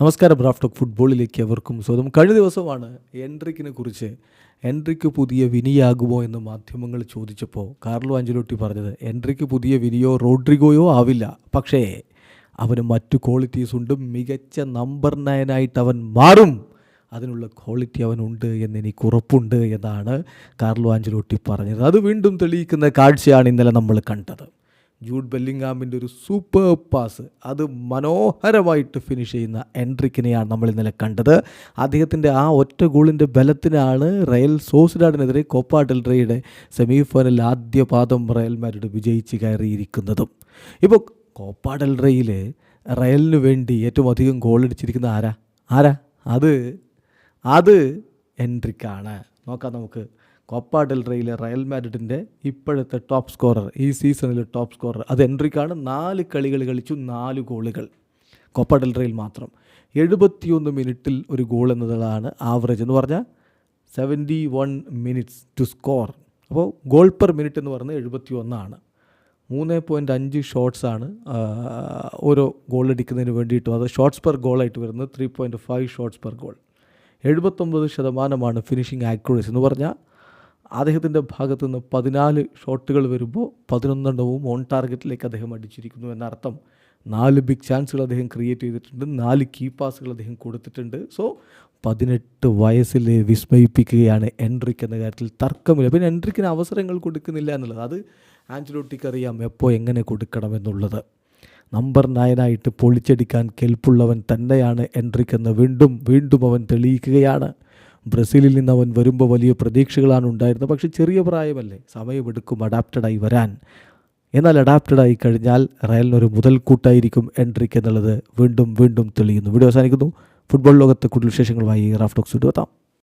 നമസ്കാരം റാഫ്റ്റോക്ക് ഫുട്ബോളിലേക്ക് അവർക്കും സ്വാഗതം. കഴിഞ്ഞ ദിവസമാണ് എൻട്രിക്കിനെ കുറിച്ച് എൻട്രിക്ക് പുതിയ വിനിയാകുമോ എന്ന് മാധ്യമങ്ങൾ ചോദിച്ചപ്പോൾ കാർലോ ആഞ്ചലോട്ടി പറഞ്ഞത് എൻട്രിക്ക് പുതിയ വിനിയോ റോഡ്രിഗോയോ ആവില്ല. പക്ഷേ അവന് മറ്റു ക്വാളിറ്റീസ് ഉണ്ട്. മികച്ച നമ്പർ നയനായിട്ട് അവൻ മാറും. അതിനുള്ള ക്വാളിറ്റി അവനുണ്ട് എന്ന് എനിക്ക് ഉറപ്പുണ്ട് എന്നാണ് കാർലോ ആഞ്ചലോട്ടി പറഞ്ഞത്. അത് വീണ്ടും തെളിയിക്കുന്ന കാഴ്ചയാണ് ഇന്നലെ നമ്മൾ കണ്ടത്. ജൂഡ് ബെല്ലിംഗാമിന്റെ ഒരു സൂപ്പർ പാസ്. അത് മനോഹരമായിട്ട് ഫിനിഷ് ചെയ്യുന്ന എൻട്രിക്കിനെയാണ് നമ്മൾ ഇന്നലെ കണ്ടത്. അദ്ദേഹത്തിന്റെ ആ ഒറ്റ ഗോളിന്റെ ബലത്തിനാണ് റയൽ സോസിഡാഡിനെതിരെ കോപ്പ ഡെൽറയുടെ സെമി ഫൈനൽ ആദ്യ പാദം റയൽ വിജയിച്ച് കയറിയിരിക്കുന്നതും. ഇപ്പോൾ കോപ്പ റയലിന് വേണ്ടി ഏറ്റവും അധികം ഗോളടിച്ചിരിക്കുന്ന ആരാ? ആരാ? അത് അത് എൻട്രിക്കാണ്. നോക്കാം നമുക്ക്. കോപ്പ ഡെൽറയിലെ റയൽ മാഡ്രിഡിന്റെ ഇപ്പോഴത്തെ ടോപ്പ് സ്കോറർ ഈ സീസണിലെ ടോപ്പ് സ്കോറർ. അത് എൻട്രിക്കാണ്. നാല് കളികൾ കളിച്ചു നാല് ഗോളുകൾ. കോപ്പ ഡെൽറയിൽ മാത്രം. എഴുപത്തിയൊന്ന് മിനിറ്റിൽ ഒരു ഗോൾ എന്നതാണ് ആവറേജ് എന്ന് പറഞ്ഞാൽ seventy one minutes to score. അപ്പോൾ ഗോൾ പെർ മിനിറ്റ് എന്ന് പറയുന്നത് എഴുപത്തി ഒന്നാണ് മൂന്ന് പോയിന്റ് അഞ്ച് ഷോട്ട്സാണ് ഓരോ ഗോൾ അടിക്കുന്നതിന് വേണ്ടിയിട്ടും. അത് ഷോട്ട്സ് പെർ ഗോളായിട്ട് വരുന്നത് three point five shots per goal. എഴുപത്തൊമ്പത് ശതമാനമാണ് ഫിനിഷിംഗ് ആക്യുറസി എന്ന് പറഞ്ഞാൽ അദ്ദേഹത്തിന്റെ ഭാഗത്തു നിന്ന് പതിനാല് ഷോട്ടുകൾ വരുമ്പോൾ പതിനൊന്നെണ്ണവും ഓൺ ടാർഗറ്റിലേക്ക് അദ്ദേഹം അടിച്ചിരിക്കുന്നു എന്നർത്ഥം. നാല് ബിഗ് ചാൻസുകൾ അദ്ദേഹം ക്രിയേറ്റ് ചെയ്തിട്ടുണ്ട്. നാല് കീ പാസുകൾ അദ്ദേഹം കൊടുത്തിട്ടുണ്ട്. സോ പതിനെട്ട് വയസ്സിൽ വിസ്മയിപ്പിക്കുകയാണ് എൻട്രിക്ക് എന്ന കാര്യത്തിൽ തർക്കമില്ല. പിന്നെ എൻട്രിക്കിന് അവസരങ്ങൾ കൊടുക്കുന്നില്ല എന്നുള്ളത്. അത് ആഞ്ചലോട്ടിക്ക് അറിയാം എപ്പോൾ എങ്ങനെ കൊടുക്കണമെന്നുള്ളത് നമ്പർ നയനായിട്ട് പൊളിച്ചടിക്കാൻ കെൽപ്പുള്ളവൻ തന്നെയാണ് എൻട്രിക്ക് എന്ന് വീണ്ടും വീണ്ടും അവൻ തെളിയിക്കുകയാണ്. ബ്രസീലിൽ നിന്ന് അവൻ വരുമ്പോൾ വലിയ പ്രതീക്ഷകളാണ് ഉണ്ടായിരുന്നത്. പക്ഷേ ചെറിയ പ്രായമല്ലേ? സമയമെടുക്കും അഡാപ്റ്റഡായി വരാൻ. എന്നാൽ അഡാപ്റ്റഡായി കഴിഞ്ഞാൽ റയലിനൊരു മുതൽക്കൂട്ടായിരിക്കും എൻട്രിക്ക് എന്നുള്ളത് വീണ്ടും വീണ്ടും തെളിയുന്നു. വീഡിയോ അവസാനിക്കുന്നു. ഫുട്ബോൾ ലോകത്തെ കൂടുതൽ വിശേഷങ്ങളുമായി റാഫ്റ്റോക്സ് എത്താം.